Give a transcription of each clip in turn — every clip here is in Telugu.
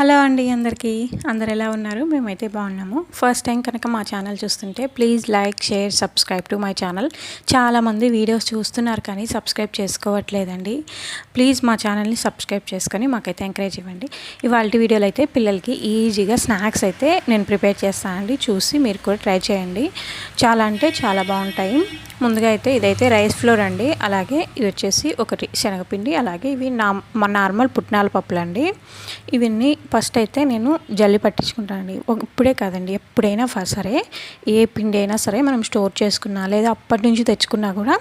హలో అండి అందరికీ. అందరు ఎలా ఉన్నారు? మేమైతే బాగున్నాము. ఫస్ట్ టైం కనుక మా ఛానల్ చూస్తుంటే please like share subscribe to my channel. చాలామంది వీడియోస్ చూస్తున్నారు కానీ సబ్స్క్రైబ్ చేసుకోవట్లేదండి. ప్లీజ్ మా ఛానల్ని సబ్స్క్రైబ్ చేసుకొని మాకైతే ఎంకరేజ్ ఇవ్వండి. ఇవాళ వీడియోలు అయితే పిల్లలకి ఈజీగా స్నాక్స్ అయితే నేను ప్రిపేర్ చేస్తానండి చూసి మీరు కూడా ట్రై చేయండి. చాలా అంటే చాలా బాగుంటాయి. ముందుగా అయితే ఇదైతే రైస్ ఫ్లోర్ అండి. అలాగే ఇది వచ్చేసి ఒకటి శనగపిండి అలాగే ఇవి నా నార్మల్ పుట్నాల పప్పులు అండి ఇవన్నీ ఫస్ట్ అయితే నేను జల్లి పట్టించుకుంటానండి. ఇప్పుడే కాదండి ఎప్పుడైనా సరే ఏ పిండి అయినా సరే మనం స్టోర్ చేసుకున్నా లేదా అప్పటి నుంచి తెచ్చుకున్నా కూడా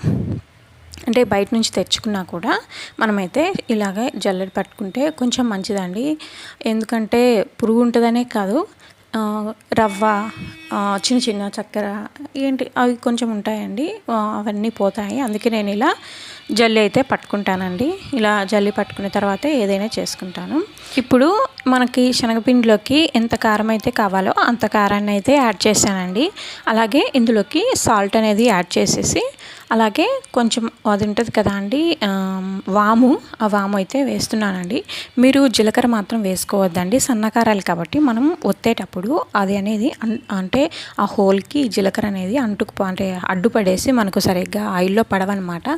అంటే బయట నుంచి తెచ్చుకున్నా కూడా మనమైతే ఇలాగే జల్లెడ పట్టుకుంటే కొంచెం మంచిదండి. ఎందుకంటే పురుగు ఉంటుందనే కాదు రవ్వ చిన్న చిన్న చక్కెర ఏంటి అవి కొంచెం ఉంటాయండి అవన్నీ పోతాయి. అందుకే నేను ఇలా జల్లి అయితే పట్టుకుంటానండి. ఇలా జల్లి పట్టుకున్న తర్వాత ఏదైనా చేసుకుంటాను. ఇప్పుడు మనకి శనగపిండిలోకి ఎంత కారం అయితే కావాలో అంత కారాన్ని అయితే యాడ్ చేశానండి. అలాగే ఇందులోకి సాల్ట్ అనేది యాడ్ చేసేసి అలాగే కొంచెం అది ఉంటుంది కదా అండి వాము. ఆ వాము అయితే వేస్తున్నానండి. మీరు జీలకర్ర మాత్రం వేసుకోవద్దండి. సన్నకారాలు కాబట్టి మనం ఒత్తేటప్పుడు అది అనేది అంటే ఆ హోల్కి జీలకర్ర అనేది అంటుకు అంటే అడ్డుపడేసి మనకు సరిగ్గా ఆయిల్లో పడవన్నమాట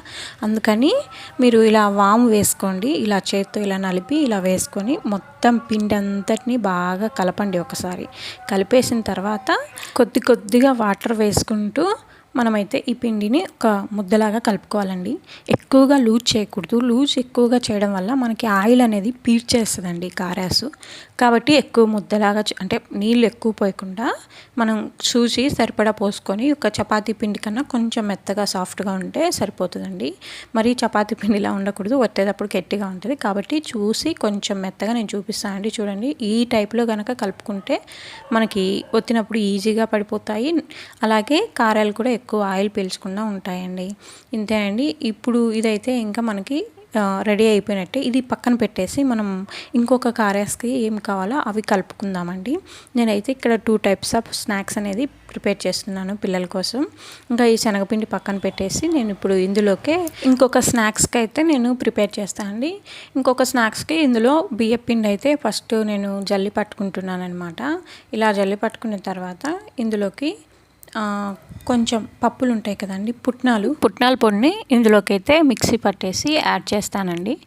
అందుకని మీరు ఇలా వాము వేసుకోండి. ఇలా చేత్తో ఇలా నలిపి ఇలా వేసుకొని మొత్తం పిండి అంతటిని బాగా కలపండి ఒకసారి. కలిపేసిన తర్వాత కొద్ది కొద్దిగా వాటర్ వేసుకుంటూ మనమైతే ఈ పిండిని ఒక ముద్దలాగా కలుపుకోవాలండి. ఎక్కువగా లూజ్ చేయకూడదు. లూజ్ ఎక్కువగా చేయడం వల్ల మనకి ఆయిల్ అనేది పీడ్చేస్తుందండి కారాసు. కాబట్టి ఎక్కువ ముద్దలాగా అంటే నీళ్ళు ఎక్కువ పోయకుండా మనం చూసి సరిపడా పోసుకొని ఒక చపాతీ పిండి కన్నా కొంచెం మెత్తగా సాఫ్ట్గా ఉంటే సరిపోతుందండి. మరి చపాతీ పిండిలా ఉండకూడదు. వచ్చేటప్పుడు గట్టిగా ఉంటుంది. కాబట్టి చూసి కొంచెం మెత్తగా నేను చూపిస్తానండి. చూడండి. ఈ టైప్లో కనుక కలుపుకుంటే మనకి ఒత్తినప్పుడు ఈజీగా పడిపోతాయి. అలాగే కారాలు కూడా ఎక్కువ ఆయిల్ పీల్చకుండా ఉంటాయండి. ఇంతే అండి. ఇప్పుడు ఇదైతే ఇంకా మనకి రెడీ అయిపోయినట్టే. ఇది పక్కన పెట్టేసి మనం ఇంకొక కారేస్కి ఏం కావాలో అవి కలుపుకుందామండి. నేనైతే ఇక్కడ టూ టైప్స్ ఆఫ్ స్నాక్స్ అనేది ప్రిపేర్ చేస్తున్నాను పిల్లల కోసం. ఇంకా ఈ శనగపిండి పక్కన పెట్టేసి నేను ఇప్పుడు ఇందులోకే ఇంకొక స్నాక్స్కి అయితే నేను ప్రిపేర్ చేస్తానండి ఇంకొక స్నాక్స్కి ఇందులో బియ్యం పిండి అయితే ఫస్ట్ నేను జల్లి పట్టుకుంటున్నాను అనమాట ఇలా జల్లి పట్టుకున్న తర్వాత ఇందులోకి కొంచెం పప్పులు ఉంటాయి కదండి పుట్నాలు? పుట్నాల పొడిని ఇందులోకి అయితే మిక్సీ పట్టేసి యాడ్ చేస్తానండి.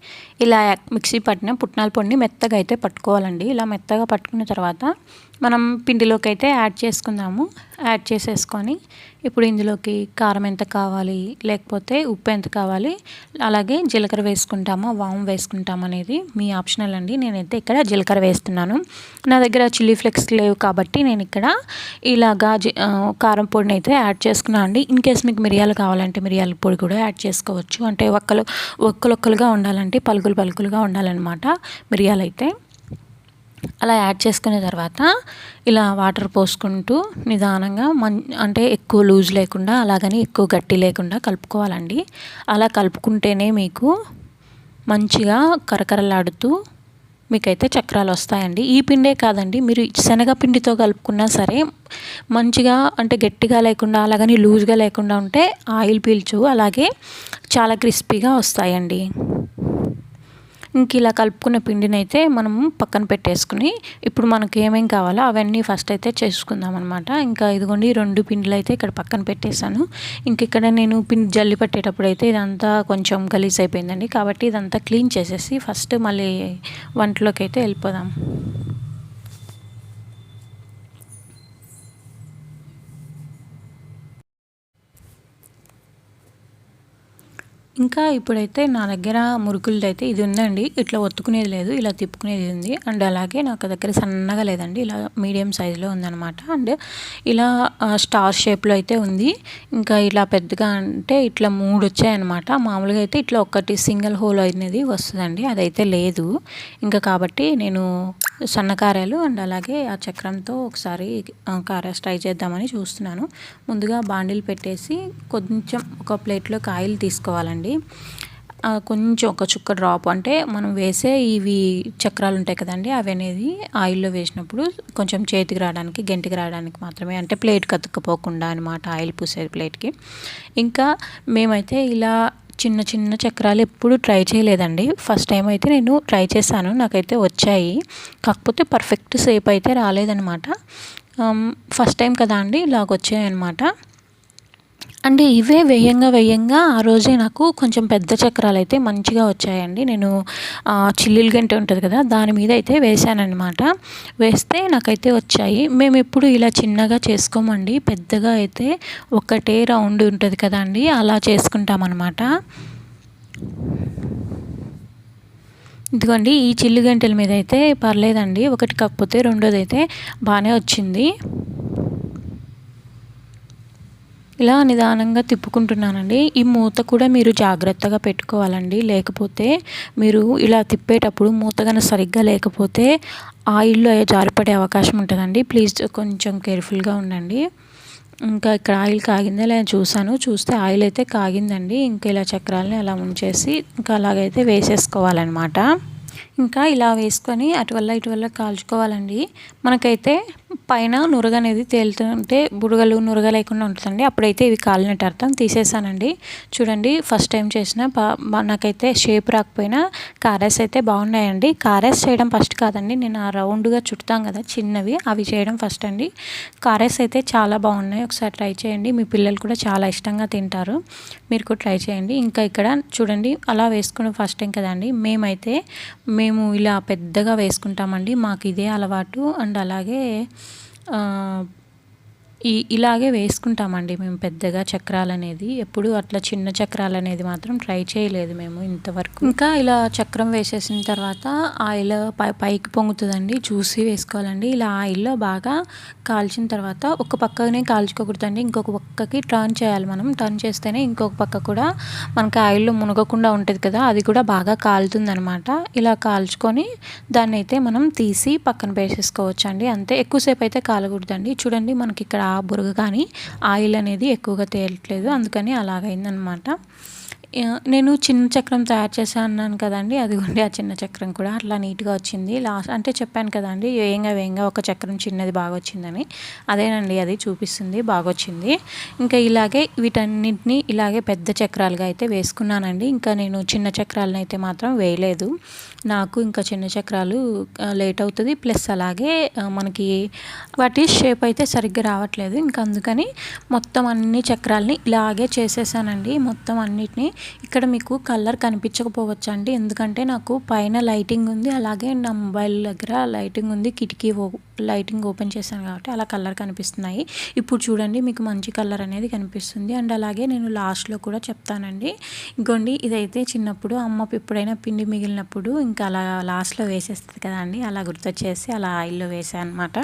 ఇలా మిక్సీ పట్టిన పుట్నాల పొడిని మెత్తగా అయితే పట్టుకోవాలండి. ఇలా మెత్తగా పట్టుకున్న తర్వాత మనం పిండిలోకి అయితే యాడ్ చేసుకుందాము. యాడ్ చేసేసుకొని ఇప్పుడు ఇందులోకి కారం ఎంత కావాలి లేకపోతే ఉప్పు ఎంత కావాలి అలాగే జీలకర్ర వేసుకుంటామా వాము వేసుకుంటాం అనేది మీ ఆప్షనల్ అండి. నేనైతే ఇక్కడ జీలకర్ర వేస్తున్నాను. నా దగ్గర చిల్లీ ఫ్లెక్స్ లేవు కాబట్టి నేను ఇక్కడ ఇలాగా కారం పొడిని అయితే యాడ్ చేసుకున్నాను అండి. ఇన్ కేస్ మీకు మిరియాలు కావాలంటే మిరియాల పొడి కూడా యాడ్ చేసుకోవచ్చు. అంటే ఒక్కలు ఒక్కలొక్కలుగా ఉండాలంటే పలుకులు పలుకులుగా ఉండాలన్నమాట మిరియాలు అయితే అలా యాడ్ చేసుకున్న తర్వాత ఇలా వాటర్ పోసుకుంటూ నిదానంగా మన్ అంటే ఎక్కువ లూజ్ లేకుండా అలాగని ఎక్కువ గట్టి లేకుండా కలుపుకోవాలండి. అలా కలుపుకుంటేనే మీకు మంచిగా కరకరలాడుతూ మీకైతే చక్రాలు వస్తాయండి. ఈ పిండే కాదండి మీరు శనగపిండితో కలుపుకున్నా సరే మంచిగా అంటే గట్టిగా లేకుండా అలాగని లూజ్గా లేకుండా ఉంటే ఆయిల్ పీల్చు అలాగే చాలా క్రిస్పీగా వస్తాయండి. ఇంక ఇలా కలుపుకున్న పిండిని అయితే మనము పక్కన పెట్టేసుకుని ఇప్పుడు మనకు ఏమేమి కావాలో అవన్నీ ఫస్ట్ అయితే చేసుకుందాం అనమాట ఇంకా ఇదిగోండి రెండు పిండిలు అయితే ఇక్కడ పక్కన పెట్టేశాను. ఇంక ఇక్కడ నేను పిండి జల్లి పట్టేటప్పుడు అయితే ఇదంతా కొంచెం గలీజ్ అయిపోయిందండి కాబట్టి ఇదంతా క్లీన్ చేసేసి ఫస్ట్ మళ్ళీ వంటలోకి అయితే వెళ్ళిపోదాం. ఇంకా ఇప్పుడైతే నా దగ్గర మురుకులది అయితే ఇది ఉందండి. ఇట్లా ఒత్తుకునేది లేదు ఇలా తిప్పుకునేది ఉంది. అండ్ అలాగే నాకు దగ్గర సన్నగా లేదండి. ఇలా మీడియం సైజులో ఉందన్నమాట. అండ్ ఇలా స్టార్ షేప్లో అయితే ఉంది. ఇంకా ఇలా పెద్దగా అంటే ఇట్లా మూడు వచ్చాయన్నమాట మామూలుగా అయితే ఇట్లా ఒక్కటి సింగిల్ హోల్ అనేది వస్తుందండి. అదైతే లేదు. ఇంకా కాబట్టి నేను సన్నకారాలు అండ్ అలాగే ఆ చక్రంతో ఒకసారి కారాస్ ట్రై చేద్దామని చూస్తున్నాను. ముందుగా బాండిల్ పెట్టేసి కొంచెం ఒక ప్లేట్లోకి ఆయిల్ తీసుకోవాలండి. కొంచెం ఒక చుక్క డ్రాప్ అంటే మనం వేసే ఇవి చక్రాలు ఉంటాయి కదండి అవి అనేది ఆయిల్లో వేసినప్పుడు కొంచెం చేతికి రావడానికి గంటికి రావడానికి మాత్రమే అంటే ప్లేట్ కతుక్కుపోకుండా అనమాట ఆయిల్ పూసే ప్లేట్కి. ఇంకా మేమైతే ఇలా చిన్న చిన్న చక్రాలు ఎప్పుడు ట్రై చేయలేదండి. ఫస్ట్ టైం అయితే నేను ట్రై చేశాను. నాకైతే వచ్చాయి. కాకపోతే పర్ఫెక్ట్ సేప్ అయితే రాలేదనమాట ఫస్ట్ um, టైం కదా అండి ఇలాగ వచ్చాయి అండ్ అంటే ఇవే వేయంగా వేయంగా ఆ రోజే నాకు కొంచెం పెద్ద చక్రాలు అయితే మంచిగా వచ్చాయండి. నేను చిల్లులు గంట ఉంటుంది కదా దాని మీద అయితే వేశానమాట వేస్తే నాకైతే వచ్చాయి. మేము ఎప్పుడు ఇలా చిన్నగా చేసుకోమండి. పెద్దగా అయితే ఒకటే రౌండ్ ఉంటుంది కదండి అలా చేసుకుంటాం అనమాట ఇదిగోండి ఈ చిల్లు గంటల మీద అయితే పర్లేదండి. ఒకటి కాకపోతే రెండోది అయితే బాగానే వచ్చింది. ఇలా నిదానంగా తిప్పుకుంటున్నానండి. ఈ మూత కూడా మీరు జాగ్రత్తగా పెట్టుకోవాలండి. లేకపోతే మీరు ఇలా తిప్పేటప్పుడు మూత కనుక సరిగ్గా లేకపోతే ఆయిల్లో జారిపడే అవకాశం ఉంటుందండి. ప్లీజ్ కొంచెం కేర్ఫుల్గా ఉండండి. ఇంకా ఇక్కడ ఆయిల్ కాగిందా లేదా చూసాను చూస్తే ఆయిల్ అయితే కాగిందండి. ఇంకా ఇలా చక్రాలని అలా ఉంచేసి ఇంకా అలాగైతే వేసేసుకోవాలన్నమాట. ఇంకా ఇలా వేసుకొని అటువల్ల ఇటువల్ల కాల్చుకోవాలండి. మనకైతే పైన నురగ అనేది తేలుతుంటే బుడగలు నురగ లేకుండా ఉంటుందండి. అప్పుడైతే ఇవి కాలినట్టు అర్థం తీసేసానండి. చూడండి ఫస్ట్ టైం చేసిన నాకైతే షేప్ రాకపోయినా కారెస్ అయితే బాగున్నాయండి. కారెస్ చేయడం ఫస్ట్ కాదండి. నేను ఆ రౌండ్గా చుడతాం కదా చిన్నవి అవి చేయడం ఫస్ట్ అండి. కారెస్ అయితే చాలా బాగున్నాయి. ఒకసారి ట్రై చేయండి. మీ పిల్లలు కూడా చాలా ఇష్టంగా తింటారు. మీరు కూడా ట్రై చేయండి. ఇంకా ఇక్కడ చూడండి అలా వేసుకున్న ఫస్ట్ టైం కదండి మేమైతే మేము ఇలా పెద్దగా వేసుకుంటామండి. మాకు ఇదే అలవాటు. అండ్ అలాగే 嗯 ఈ ఇలాగే వేసుకుంటామండి మేము పెద్దగా చక్రాలు అనేది ఎప్పుడు అట్లా చిన్న చక్రాలు అనేది మాత్రం ట్రై చేయలేదు మేము ఇంతవరకు. ఇంకా ఇలా చక్రం వేసేసిన తర్వాత ఆయిల్ పై పైకి పొంగుతుందండి. చూసి వేసుకోవాలండి. ఇలా ఆయిల్లో బాగా కాల్చిన తర్వాత ఒక పక్కనే కాల్చుకోకూడదండి. ఇంకొక పక్కకి టర్న్ చేయాలి మనం. టర్న్ చేస్తేనే ఇంకొక పక్క కూడా మనకి ఆయిల్లో మునగకుండా ఉంటుంది కదా అది కూడా బాగా కాలుతుందనమాట ఇలా కాల్చుకొని దాన్ని అయితే మనం తీసి పక్కన వేసేసుకోవచ్చు అండి అంతే ఎక్కువసేపు అయితే కాలకూడదండి. చూడండి మనకి ఇక్కడ బురగ కానీ ఆయిల్ అనేది ఎక్కువగా తేలట్లేదు. అందుకని అలాగైందనమాట. నేను చిన్న చక్రం తయారు చేశాను అన్నాను కదండి. అదిగోండి ఆ చిన్న చక్రం కూడా అట్లా నీట్గా వచ్చింది. లాస్ట్ అంటే చెప్పాను కదండి వేయంగా వేయంగా ఒక చక్రం చిన్నది బాగా వచ్చిందని. అదేనండి అది చూపిస్తుంది బాగా వచ్చింది. ఇంకా ఇలాగే వీటన్నింటినీ ఇలాగే పెద్ద చక్రాలుగా అయితే వేసుకున్నానండి. ఇంకా నేను చిన్న చక్రాలను అయితే మాత్రం వేయలేదు. నాకు ఇంకా చిన్న చక్రాలు లేట్ అవుతుంది. ప్లస్ అలాగే మనకి వాటి షేప్ అయితే సరిగ్గా రావట్లేదు. ఇంకా అందుకని మొత్తం అన్ని చక్రాలని ఇలాగే చేసేసానండి. మొత్తం అన్నిటినీ ఇక్కడ మీకు కలర్ కనిపించకపోవచ్చు అండి ఎందుకంటే నాకు పైన లైటింగ్ ఉంది అలాగే నా మొబైల్ దగ్గర లైటింగ్ ఉంది కిటికీ లైటింగ్ ఓపెన్ చేశాను కాబట్టి అలా కలర్ కనిపిస్తున్నాయి. ఇప్పుడు చూడండి మీకు మంచి కలర్ అనేది కనిపిస్తుంది. అండ్ అలాగే నేను లాస్ట్లో కూడా చెప్తానండి. ఇంకోండి ఇదైతే చిన్నప్పుడు అమ్మ ఎప్పుడైనా పిండి మిగిలినప్పుడు ఇంకా అలా లాస్ట్లో వేసేస్తుంది కదండి అలా గుర్తొచ్చేసి అలా ఆయిల్లో వేసాను అనమాట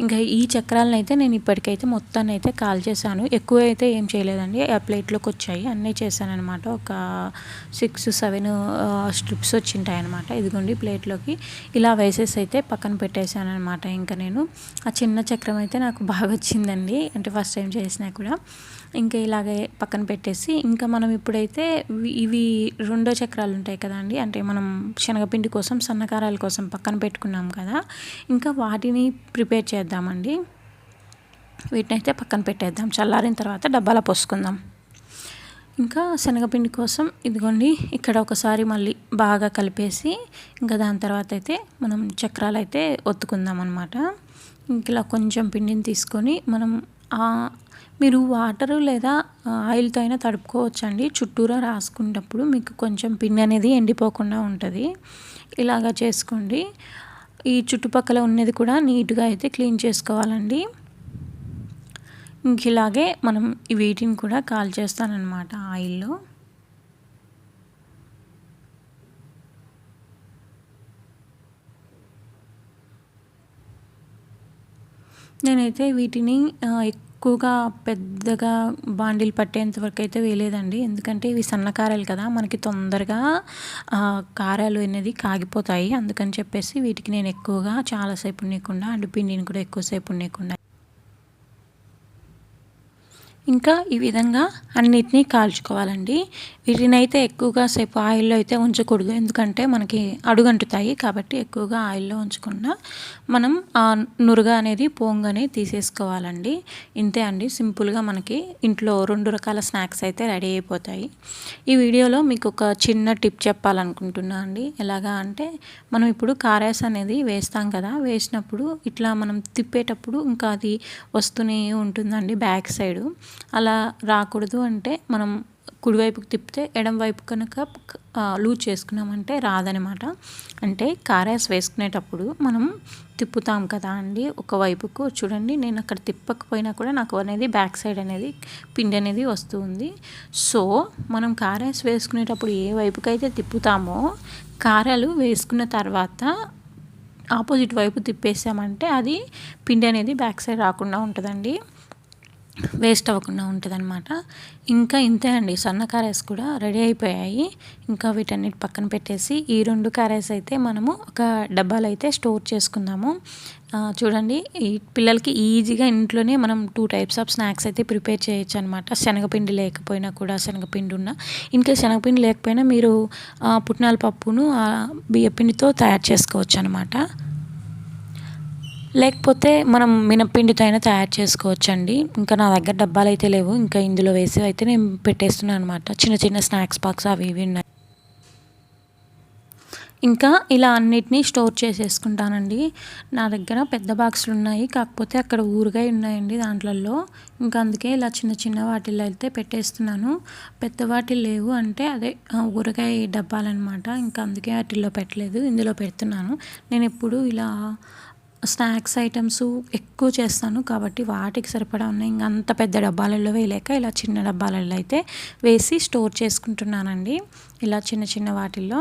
ఇంకా ఈ చక్రాలను అయితే నేను ఇప్పటికైతే మొత్తాన్ని అయితే కాల్ చేశాను. ఎక్కువ అయితే ఏం చేయలేదండి. ఆ ప్లేట్లోకి వచ్చాయి. అన్నీ చేశానమాట ఒక సిక్స్ సెవెన్ స్ట్రిప్స్ వచ్చింటాయి అనమాట ఇదిగోండి ప్లేట్లోకి. ఇలా వేసేసి అయితే పక్కన పెట్టేశాను అనమాట ఇంకా నేను. ఆ చిన్న చక్రం అయితే నాకు బాగా వచ్చిందండి. అంటే ఫస్ట్ టైం చేసినా కూడా. ఇంకా ఇలాగే పక్కన పెట్టేసి ఇంకా మనం ఇప్పుడైతే ఇవి రెండో చక్రాలు ఉంటాయి కదండి అంటే మనం శనగపిండి కోసం సన్నకారాల కోసం పక్కన పెట్టుకున్నాం కదా. ఇంకా వాటిని ప్రిపేర్ చేద్దామండి. వీటిని అయితే పక్కన పెట్టేద్దాం. చల్లారిన తర్వాత డబ్బాలో పోసుకుందాం. ఇంకా శనగపిండి కోసం ఇదిగోండి ఇక్కడ ఒకసారి మళ్ళీ బాగా కలిపేసి ఇంకా దాని తర్వాత అయితే మనం చక్రాలు అయితే ఒత్తుకుందాం అనమాట ఇంకా ఇలా కొంచెం పిండిని తీసుకొని మనం మీరు వాటరు లేదా ఆయిల్తో అయినా తడుపుకోవచ్చండి. చుట్టూరా రాసుకునేటప్పుడు మీకు కొంచెం పిండి అనేది ఎండిపోకుండా ఉంటుంది. ఇలాగా చేసుకోండి. ఈ చుట్టుపక్కల ఉన్నది కూడా నీట్గా అయితే క్లీన్ చేసుకోవాలండి. ఇంక ఇలాగే మనం వీటిని కూడా కాల్ చేస్తానన్నమాట ఆయిల్లో. నేనైతే వీటిని ఎక్కువగా పెద్దగా బాండీలు పట్టేంత వరకు అయితే వేయలేదండి. ఎందుకంటే ఇవి సన్న కారాలు కదా మనకి తొందరగా కారాలు అనేది కాగిపోతాయి. అందుకని చెప్పేసి వీటికి నేను ఎక్కువగా చాలాసేపు ఉండకుండా అండ్ పిండిని కూడా ఎక్కువసేపు ఉండకుండా ఇంకా ఈ విధంగా అన్నిటినీ కాల్చుకోవాలండి. వీటిని అయితే ఎక్కువగా సేపు ఆయిల్లో అయితే ఉంచకూడదు. ఎందుకంటే మనకి అడుగంటుతాయి కాబట్టి ఎక్కువగా ఆయిల్లో ఉంచకుండా మనం ఆ నురుగ అనేది పోంగనే తీసేసుకోవాలండి. ఇంతే అండి. సింపుల్గా మనకి ఇంట్లో రెండు రకాల స్నాక్స్ అయితే రెడీ అయిపోతాయి. ఈ వీడియోలో మీకు ఒక చిన్న టిప్ చెప్పాలనుకుంటున్నా అండి. ఎలాగా అంటే మనం ఇప్పుడు కారేస్ అనేది వేస్తాం కదా వేసినప్పుడు ఇట్లా మనం తిప్పేటప్పుడు ఇంకా అది వస్తూనే ఉంటుందండి బ్యాక్ సైడు. అలా రాకూడదు అంటే మనం కుడివైపుకి తిప్పితే ఎడం వైపు కనుక లూజ్ చేసుకున్నామంటే రాదనమాట అంటే కారాస్ వేసుకునేటప్పుడు మనం తిప్పుతాం కదా అండి ఒకవైపుకు చూడండి నేను అక్కడ తిప్పకపోయినా కూడా నాకు అనేది బ్యాక్ సైడ్ అనేది పిండి అనేది వస్తుంది. సో మనం కారాస్ వేసుకునేటప్పుడు ఏ వైపుకైతే తిప్పుతామో కారాలు వేసుకున్న తర్వాత ఆపోజిట్ వైపు తిప్పేసామంటే అది పిండి అనేది బ్యాక్ సైడ్ రాకుండా ఉంటుందండి. వేస్ట్ అవ్వకుండా ఉంటుంది అనమాట ఇంకా ఇంతే అండి. సన్న కారేస్ కూడా రెడీ అయిపోయాయి. ఇంకా వీటన్నిటి పక్కన పెట్టేసి ఈ రెండు కారేస్ అయితే మనము ఒక డబ్బాలు అయితే స్టోర్ చేసుకుందాము. చూడండి ఈ పిల్లలకి ఈజీగా ఇంట్లోనే మనం టూ టైప్స్ ఆఫ్ స్నాక్స్ అయితే ప్రిపేర్ చేయొచ్చు అనమాట శనగపిండి లేకపోయినా కూడా శనగపిండి ఉన్న. ఇంకా శనగపిండి లేకపోయినా మీరు పుట్నాల పప్పును బియ్యపిండితో తయారు చేసుకోవచ్చు అనమాట లేకపోతే మనం మినప్పిండితో అయినా తయారు చేసుకోవచ్చండి. ఇంకా నా దగ్గర డబ్బాలు అయితే లేవు. ఇంకా ఇందులో వేసి అయితే నేను పెట్టేస్తున్నాను అనమాట చిన్న చిన్న స్నాక్స్ బాక్స్ అవి ఇవి ఉన్నాయి. ఇంకా ఇలా అన్నిటినీ స్టోర్ చేసేసుకుంటానండి. నా దగ్గర పెద్ద బాక్సులు ఉన్నాయి. కాకపోతే అక్కడ ఊరుగా ఉన్నాయండి దాంట్లలో ఇంకా అందుకే ఇలా చిన్న చిన్న వాటిల్లో అయితే పెట్టేస్తున్నాను. పెద్ద వాటి లేవు అంటే అదే ఊరగాయ డబ్బాలన్నమాట. ఇంకా అందుకే వాటిల్లో పెట్టలేదు. ఇందులో పెడుతున్నాను. నేను ఎప్పుడు ఇలా స్నాక్స్ ఐటమ్స్ ఎక్కువ చేస్తాను. కాబట్టి వాటికి సరిపడా ఉన్నాయి. ఇంకా అంత పెద్ద డబ్బాలలో వేయలేక ఇలా చిన్న డబ్బాలలో అయితే వేసి స్టోర్ చేసుకుంటున్నానండి. ఇలా చిన్న చిన్న వాటిల్లో.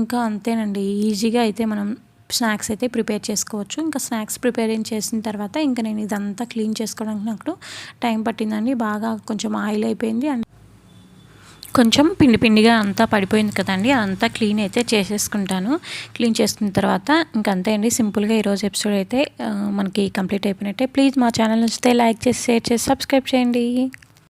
ఇంకా అంతేనండి. ఈజీగా అయితే మనం స్నాక్స్ అయితే ప్రిపేర్ చేసుకోవచ్చు. ఇంకా స్నాక్స్ ప్రిపేరింగ్ చేసిన తర్వాత ఇంకా నేను ఇదంతా క్లీన్ చేసుకోవడానికి నాకు టైం పట్టిందండి. బాగా కొంచెం ఆయిల్ అయిపోయింది. అండ్ కొంచెం పిండి పిండిగా అంతా పడిపోయింది కదండి అంతా క్లీన్ అయితే చేసేసుకుంటాను. క్లీన్ చేసుకున్న తర్వాత ఇంకంతే అండి సింపుల్గా ఈరోజు ఎపిసోడ్ అయితే మనకి కంప్లీట్ అయిపోయినట్టే. ప్లీజ్ మా ఛానల్ నచ్చితే లైక్ చేసి షేర్ చేసి సబ్స్క్రైబ్ చేయండి.